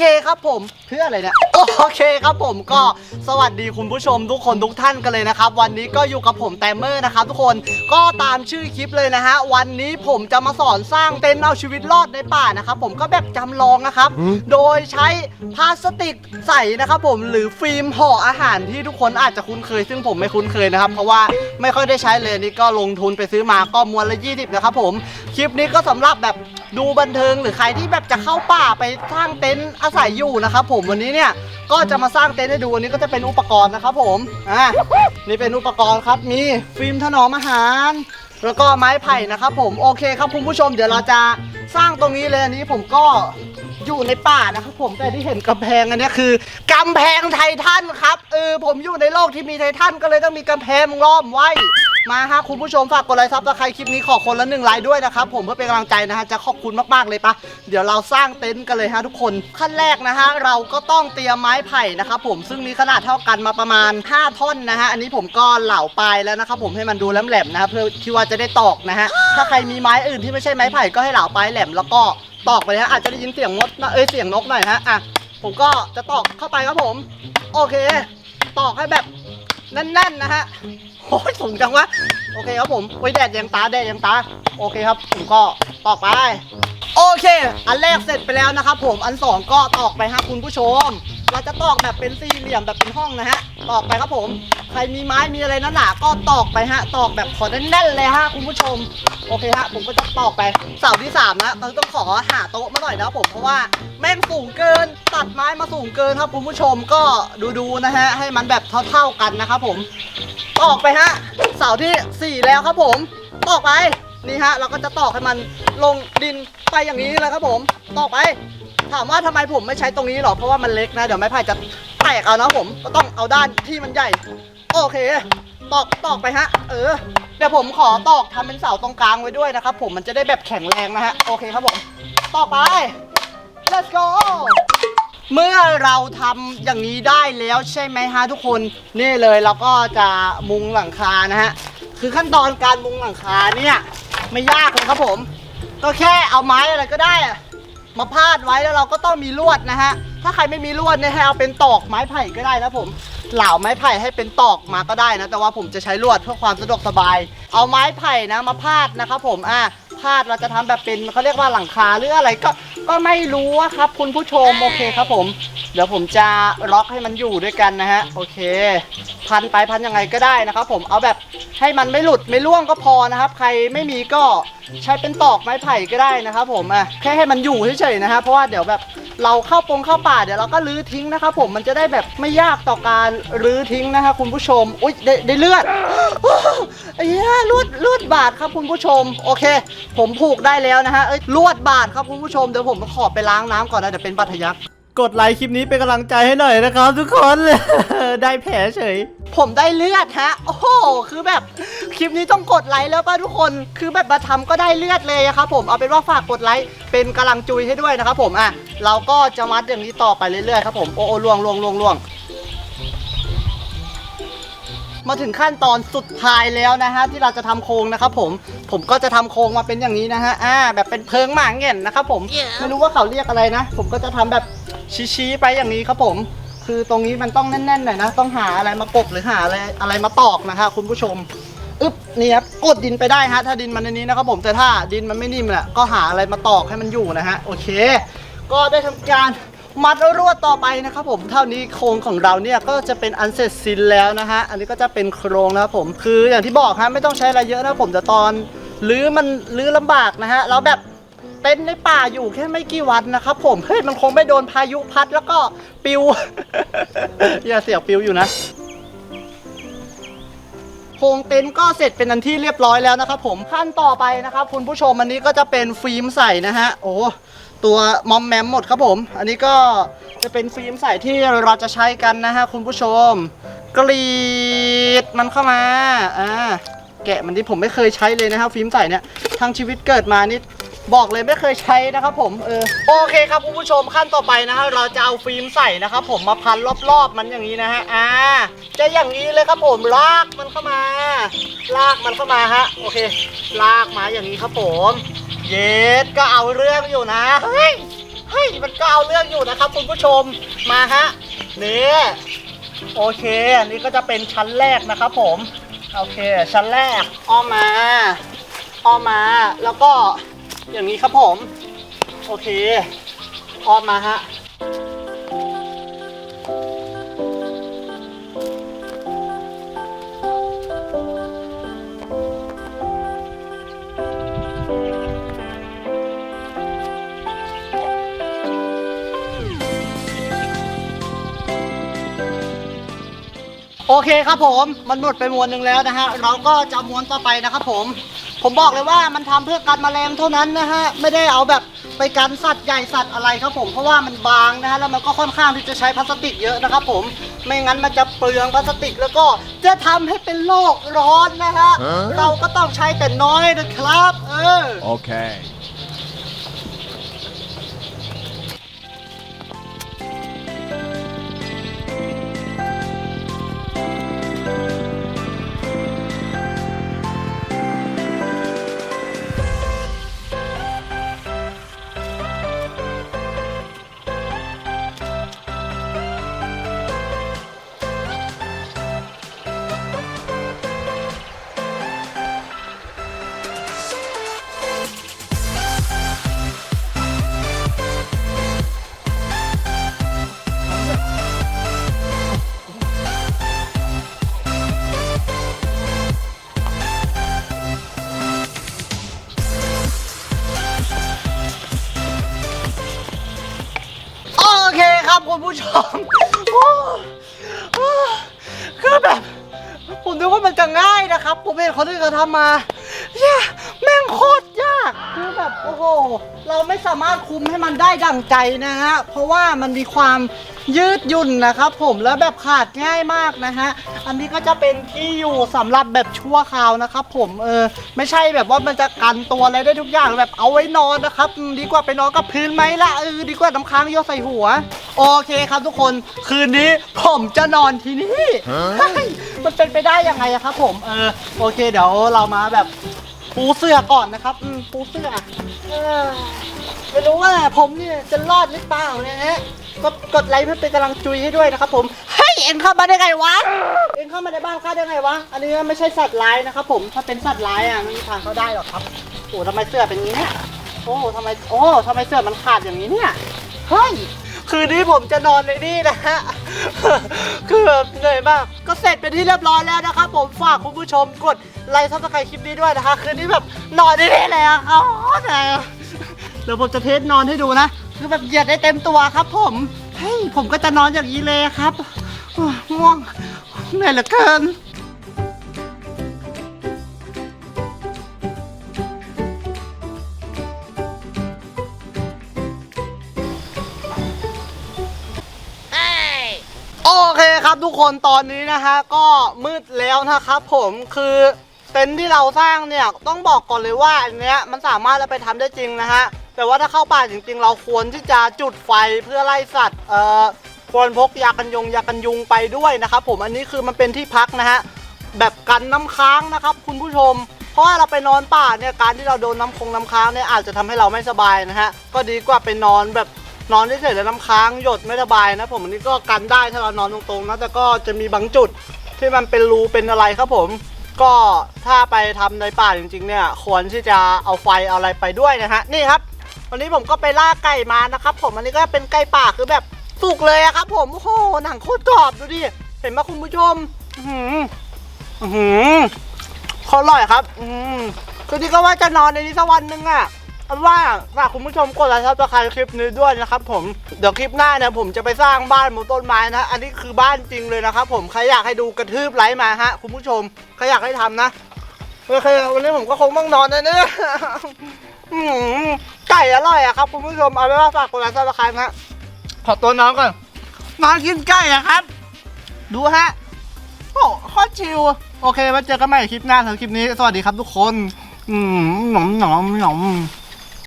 que เคครับผมเพื่ออะไรเนี่ยโอเคครับผมก็สวัสดีคุณผู้ชมทุกคนทุกท่านกันเลยนะครับ วันนี้ก็อยู่กับผมแตมเมอร์นะครับทุกคนก็ตามชื่อคลิปเลยนะฮะวันนี้ผมจะมาสอนสร้างเต็นท์เอาชีวิตรอดในป่านะครับผมก็แบบจำลองนะครับ โดยใช้พลาสติกใสนะครับผมหรือฟิล์มห่ออาหารที่ทุกคนอาจจะคุ้นเคย ซึ่งผมไม่คุ้นเคยนะครับเพราะว่าไม่ค่อยได้ใช้เลยนี่ก็ลงทุนไปซื้อมาก็มวนละยี่สิบนะครับผมคลิปนี้ก็สำหรับแบบดูบันเทิงหรือใครที่แบบจะเข้าป่าไปสร้างเต็นท์อาศัยอยู่นะครับผมวันนี้เนี่ยก็จะมาสร้างเต็นท์ให้ดูอันนี้ก็จะเป็นอุปกรณ์นะครับผมอ่านี่เป็นอุปกรณ์ครับมีฟิล์มถนอมอาหาร แล้วก็ไม้ไผ่นะครับผมโอเคครับคุณผู้ชมเดี๋ยวเราจะสร้างตรงนี้เลยอันนี้ผมก็อยู่ในป่านะครับผมแต่ที่เห็นกำแพงอันนี้คือกำแพงไททันครับเออผมอยู่ในโลกที่มีไททันก็เลยต้องมีกำแพงล้อมไว้ มาฮะคุณผู้ชมฝากกดไลค์ซับสไครต์คลิปนี้ขอคนละหนึ่งไลค์ด้วยนะครับผมเพื่อเป็นกำลังใจนะฮะจะขอบคุณมากๆเลยปะเดี๋ยวเราสร้างเต็นท์กันเลยฮะทุกคนขั้นแรกนะฮะเราก็ต้องเตรียมไม้ไผ่นะครับผมซึ่งมีขนาดเท่ากันมาประมาณ 5 ท่อนนะฮะอันนี้ผมก็เหลาปลายแล้วนะครับผมให้มันดูแหลมๆนะเพื่อที่ว่าจะได้ตอกนะฮะถ้าใครมีไม้อื่นที่ไม่ใช่ไม้ไผ่ก็ให้เหลาปลายแหลมแล้วก็ตอกไปเลยฮะอาจจะได้ยินเสียงมดนะเอ้ยเสียงนกหน่อยฮะอะผมก็จะตอกเข้าไปครับผม โอเค ตอกให้แบบแน่นๆนะฮะ โอ้ยสูงจังวะ โอเคครับผมไว้ยแดดยังตาแดดยังตา โอเคครับ ผมก็ตอกไป โอเค อันแรกเสร็จไปแล้วนะครับผม อันสองก็ตอกไปฮะคุณผู้ชม เราจะตอกแบบเป็นสี่เหลี่ยมแบบเป็นห้องนะฮะ ตอกไปครับผม ใครมีไม้มีอะไรหนาก็ตอกไปฮะ ตอกแบบขอแน่นๆเลยฮะคุณผู้ชม โอเคฮะ ผมก็จะตอกไป เสาที่สามนะเราต้องขอหาโต๊ะมาหน่อยนะครับผม เพราะว่าแม่งสูงเกิน ตัดไม้มาสูงเกินครับคุณผู้ชม ก็ดูๆนะฮะ ให้มันแบบเท่าๆกันนะครับผม ตอกไปฮะ เสาที่ 4 แล้วครับผม ตอกไป นี่ฮะ เราก็จะตอกให้มันลงดินไปอย่างนี้เลยครับผม ตอกไป ถามว่าทำไมผมไม่ใช้ตรงนี้หรอ เพราะว่ามันเล็กนะ เดี๋ยวไม้ไผ่จะแตกเอานะผม ก็ต้องเอาด้านที่มันใหญ่ โอเค ตอกตอกไปฮะ เออ เดี๋ยวผมขอตอกทำเป็นเสาตรงกลางไว้ด้วยนะครับผม มันจะได้แบบแข็งแรงนะฮะ โอเคครับผม ตอกไป let's go เมื่อเราทำอย่างนี้ได้แล้วใช่ไหมฮะทุกคนนี่เลยเราก็จะมุงหลังคานะฮะคือขั้นตอนการมุงหลังคาเนี่ยไม่ยากเลยครับผม ก็แค่เอาไม้อะไรก็ได้อะมาพาดไว้แล้วเราก็ต้องมีลวดนะฮะถ้าใครไม่มีลวดเนี่ยให้เอาเป็นตอกไม้ไผ่ก็ได้นะผมเหลาไม้ไผ่ให้เป็นตอกมาก็ได้นะแต่ว่าผมจะใช้ลวดเพื่อความสะดวกสบาย เอาไม้ไผ่นะมาพาดนะครับผมอะ พาดเราจะทำแบบเป็นเขาเรียกว่าหลังคาหรืออะไรก็ก็ไม่รู้อะครับ คุณผู้ชมโอเคครับผมเดี๋ยวผมจะล็อกให้มันอยู่ด้วยกันนะฮะ โอเค พันไปพันยังไงก็ได้นะครับ ผมเอาแบบให้มันไม่หลุดไม่ร่วงก็พอนะครับ ใครไม่มีก็ใช้เป็นตอกไม้ไผ่ก็ได้นะครับ ผมอะแค่ให้มันอยู่เฉยๆนะฮะเพราะว่าเดี๋ยวแบบเราเข้าปงเข้าป่าเดี๋ยวเราก็รื้อทิ้งนะครับ ผมมันจะได้แบบไม่ยากต่อการรื้อทิ้งนะครับคุณผู้ชมอุ้ยได้ได้เลือดไอ้เหี้ยลวดลวดบาดครับคุณผู้ชม โอเค ผมผูกได้แล้วนะฮะเอ้ยลวดบาดครับคุณผู้ชมเดี๋ยวผมขอไปล้างน้ำก่อนนะเดี๋ยวเป็นบัทะยัก กดไลค์คลิปนี้เป็นกำลังใจให้หน่อยนะครับ ทุกคน ได้แผลเฉย ผมได้เลือดฮะ โอ้โห คือแบบคลิปนี้ต้องกดไลค์แล้วป่ะทุกคน คือแบบมาทำก็ได้เลือดเลยอะครับผมเอาเป็นว่าฝากกดไลค์เป็นกำลังจุยให้ด้วยนะครับผมอะเราก็จะมัดอย่างนี้ต่อไปเรื่อยๆครับผมโอ้โอ้ล่วงล่วงล่วงล่วงมาถึงขั้นตอนสุดท้ายแล้วนะฮะที่เราจะทำโครงนะครับผมผมก็จะทำโครงมาเป็นอย่างนี้นะฮะอ่าแบบเป็นเพิงหมางเง่นนะครับผมไม่รู้ว่าเขาเรียกอะไรนะ ผมก็จะทำแบบ ชี้ๆไปอย่างนี้ครับผม คือตรงนี้มันต้องแน่นๆหน่อยนะ ต้องหาอะไรมากบหรือหาอะไรอะไรมาตอกนะคะคุณผู้ชมอึ๊บนี่ครับกดดินไปได้ฮะถ้าดินมันในนี้นะครับผมแต่ถ้าดินมันไม่นิ่มน่ะก็หาอะไรมาตอกให้มันอยู่นะฮะโอเค ก็ได้ทำการมัดรวดต่อไปนะครับผมเท่านี้โครงของเราเนี่ยก็จะเป็นอันเสร็จสิ้นแล้วนะฮะอันนี้ก็จะเป็นโครงนะครับผมคืออย่างที่บอกฮะไม่ต้องใช้อะไรเยอะนะผมแต่ตอนลื้อมันลื้อลำบากนะฮะแล้วแบบ เต็นท์ในป่าอยู่แค่ไม่กี่วันนะครับ ผมเฮ้ยมันคงไม่โดนพายุพัดแล้วก็ปิว อย่าเสียงปิวอยู่นะโครงเต็นท์ก็เสร็จเป็นอันที่เรียบร้อยแล้วนะครับผมขั้นต่อไปนะครับ คุณผู้ชมอันนี้ก็จะเป็นฟิล์มใสนะฮะโอ้ตัวมอมแมมหมดครับผม อันนี้ก็จะเป็นฟิล์มใสที่เราจะใช้กันนะฮะคุณผู้ชม กรีดมันเข้ามาอ่าแกะมันที่ผมไม่เคยใช้เลยนะครับฟิล์มใสเนี่ยทั้งชีวิตเกิดมานี่ บอกเลยไม่เคยใช้นะครับผมเออโอเคครับคุณผู้ชมขั้นต่อไปนะฮะเราจะเอาฟิล์มใส่นะครับผมมาพันรอบๆมันอย่างนี้นะฮะอ่าจะอย่างนี้เลยครับผมลากมันเข้ามา ลากมันเข้ามาฮะโอเค ลากมาอย่างนี้ครับผม เย็ดก็เอาเรื่องอยู่นะเฮ้ยเฮ้ยมันก็เอาเรื่องอยู่นะครับคุณผู้ชมมาฮะนี่โอเค อันนี้ก็จะเป็นชั้นแรกนะครับผม โอเค ชั้นแรกอ้อมมาอ้อมมา แล้วก็ อย่างนี้ครับผม โอเคออมมาฮะโอเคครับผม มันหมดไปมวนหนึ่งแล้วนะฮะ เราก็จะม้วนต่อไปนะครับผม ผมบอกเลยว่ามันทำเพื่อกันแมลงเท่านั้นนะฮะไม่ได้เอาแบบไปกันสัตว์ใหญ่สัตว์อะไรครับผมเพราะว่ามันบางนะฮะแล้วมันก็ค่อนข้างที่จะใช้พลาสติกเยอะนะครับผมไม่งั้นมันจะเปลืองพลาสติกแล้วก็จะทำให้เป็นโลกร้อนนะฮะฮะเราก็ต้องใช้แต่น้อยนะครับ เออ Okay. โอ ครับคุณผู้ชมโอ้โอ้คือแบบ ผมนึกว่ามันจะง่ายนะครับ ผมเห็นคนอื่นเขาทำมาเย้แม่งโคตรยาก คือแบบโอ้โห เราไม่สามารถคุมให้มันได้ดั่งใจนะฮะ เพราะว่ามันมีความยืดหยุ่นนะครับผม แล้วแบบขาดง่ายมากนะฮะ อันนี้ก็จะเป็นที่อยู่สำหรับแบบชั่วคราวนะครับผมเออ ไม่ใช่แบบว่ามันจะกันตัวอะไรได้ทุกอย่างแบบเอาไว้นอนนะครับ ดีกว่าไปนอนกับพื้นไหมล่ะเออดีกว่าน้ำค้างโยนใส่หัวโอเคครับทุกคนคืนนี้ผมจะนอนที่นี่ฮะเฮ้ยมันเป็นไปได้ยังไงอะครับ ผมเออโอเค เดี๋ยวเรามาแบบปูเสื้อก่อนนะครับอืมปูเสื้อเออไม่รู้ว่าผมเนี่ยจะรอดหรือเปล่านะฮะก็กดไลค์เพื่อเป็นกำลังใจให้ด้วยนะครับ ผมเฮ้ยเอ็นเข้ามาได้ไงวะเอ็นเข้ามาในบ้านข้าได้ไงวะอันนี้ไม่ใช่สัตว์ร้ายนะครับ ผมถ้าเป็นสัตว์ร้ายอะไม่มีทางเข้าได้หรอกครับโอ้ทำไมเสื้อเป็นอย่างนี้เนี่ยโอ้ทำไมโอ้ทำไมเสื้อมันขาดอย่างนี้เนี่ยเฮ้ย คืนนี้ผมจะนอนในนี่นะฮะ คือแบบเหนื่อยมาก ก็เสร็จเป็นที่เรียบร้อยแล้วนะครับผมฝากคุณผู้ชมกดไลค์ซับสไครต์คลิปนี้ด้วยนะคะ คืนนี้แบบนอนได้แน่เลยอะครับแต่เดี๋ยวผมจะเทสนอนให้ดูนะ คือแบบเหยียดได้เต็มตัวครับ ผมเฮ้ยผมก็จะนอนอย่างนี้เลยครับง่วงเหนื่อยเหลือเกิน ครับทุกคนตอนนี้นะฮะก็มืดแล้วนะครับผมคือเต็นท์ที่เราสร้างเนี่ยต้องบอกก่อนเลยว่าอันเนี้ยมันสามารถเอาไปทำได้จริงนะฮะแต่ว่าถ้าเข้าป่าจริง ๆ เราควรที่จะจุดไฟเพื่อไล่สัตว์เอ่อควรพกยากันยงยากันยุงไปด้วยนะครับผมอันนี้คือมันเป็นที่พักนะฮะแบบกันน้ำค้างนะครับ คุณผู้ชม เพราะว่าเราไปนอนป่าเนี่ยการที่เราโดนน้ำคงน้ำค้างเนี่ยอาจจะทำให้เราไม่สบายนะฮะก็ดีกว่าไปนอนแบบ นอนเฉยๆแล้วน้ำค้างหยดไม่สบายนะผมอันนี้ก็กันได้ถ้าเรานอนตรงๆนะแต่ก็จะมีบางจุดที่มันเป็นรูเป็นอะไรครับผม ก็ถ้าไปทำในป่าจริงๆเนี่ยควรที่จะเอาไฟเอาอะไรไปด้วยนะฮะนี่ครับวันนี้ผมก็ไปล่าไก่มานะครับ ผมอันนี้ก็เป็นไก่ป่าคือแบบสุกเลยอะครับ ผมโอ้โหหนังโคตรกรอบดูดิเห็นไหมคุณผู้ชมอื้อหืออื้อหือเขาอร่อยครับ อืมคือที่ก็ว่าจะนอนในนี้สักวันหนึ่งอะ ว่าฝากคุณผู้ชมกดไลค์ซับสไครต์คลิปนี้ด้วยนะครับผมเดี๋ยวคลิปหน้าเนี่ยผมจะไปสร้างบ้านบนต้นไม้นะ อันนี้คือบ้านจริงเลยนะครับผมใครอยากให้ดูกระทืบไลค์มาฮะคุณผู้ชมใครอยากให้ทำนะโอเควันนี้ผมก็คงต้องนอนนะเนี่ยอืมไก่อร่อยอะครับคุณผู้ชมเอาไว้ว่าฝากกดไลค์ซับสไครต์นะขอตัวน้องก่อนนอนกินไก่อะครับ ดูฮะโอ้โคตรชิลโอเคไว้เจอกันใหม่คลิปหน้าสำหรับคลิปนี้ สวัสดีครับทุกคน อืมหนอมหนอมหนอม